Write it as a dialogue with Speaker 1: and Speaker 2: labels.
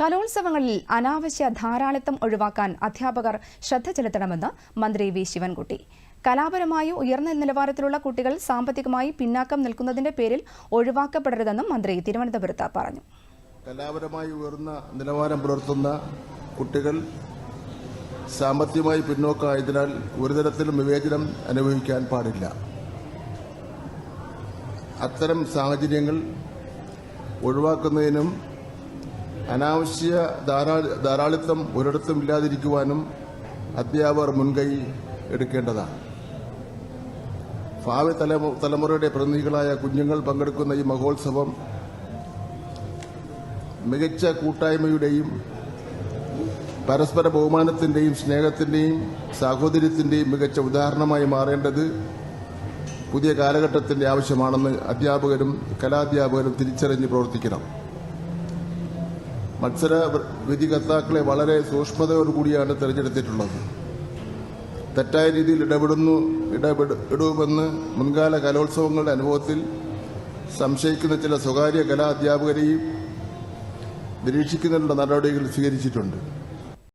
Speaker 1: കലോത്സവങ്ങളിൽ അനാവശ്യ ധാരാളിത്തം ഒഴിവാക്കാൻ അധ്യാപകർ ശ്രദ്ധ ചെലുത്തണമെന്ന് മന്ത്രി വി. ശിവൻകുട്ടി. കലാപരമായി ഉയർന്ന നിലവാരത്തിലുള്ള കുട്ടികൾ സാമ്പത്തികമായി പിന്നാക്കം നിൽക്കുന്നതിന്റെ പേരിൽ ഒഴിവാക്കപ്പെടരുതെന്നും മന്ത്രി തിരുവനന്തപുരത്ത് പറഞ്ഞു.
Speaker 2: കലാപരമായി ഉയർന്ന നിലവാരം പുലർത്തുന്ന കുട്ടികൾ സാമ്പത്തികമായി പിന്നോക്കമായതിനാൽ ഒരു തരത്തിലും വിവേചനം അനുഭവിക്കാൻ പാടില്ല. അത്തരം സാഹചര്യങ്ങൾ ഒഴിവാക്കുന്നതിനും അനാവശ്യ ധാരാ- ധാരാളിത്തം ഒരിടത്തും ഇല്ലാതിരിക്കുവാനും അധ്യാപകർ മുൻകൈ എടുക്കേണ്ടതാണ്. ഭാവി തലമുറയുടെ പ്രതിനിധികളായ കുഞ്ഞുങ്ങൾ പങ്കെടുക്കുന്ന ഈ മഹോത്സവം മികച്ച കൂട്ടായ്മയുടെയും പരസ്പര ബഹുമാനത്തിന്റെയും സ്നേഹത്തിന്റെയും സാഹോദര്യത്തിന്റെയും മികച്ച ഉദാഹരണമായി മാറേണ്ടത് പുതിയ കാലഘട്ടത്തിന്റെ ആവശ്യമാണെന്ന് അധ്യാപകരും കലാധ്യാപകരും തിരിച്ചറിഞ്ഞ് പ്രവർത്തിക്കണം. മത്സര വിധികർത്താക്കളെ വളരെ സൂക്ഷ്മതയോടുകൂടിയാണ് തിരഞ്ഞെടുത്തിട്ടുള്ളത്. തെറ്റായ രീതിയിൽ ഇടപെടുന്നു ഇടപെടുമെന്ന് മുൻകാല കലോത്സവങ്ങളുടെ അനുഭവത്തിൽ സംശയിക്കുന്ന ചില സ്വകാര്യ കലാ അധ്യാപകരെയും നിരീക്ഷിക്കുന്നതിനുള്ള നടപടികൾ സ്വീകരിച്ചിട്ടുണ്ട്.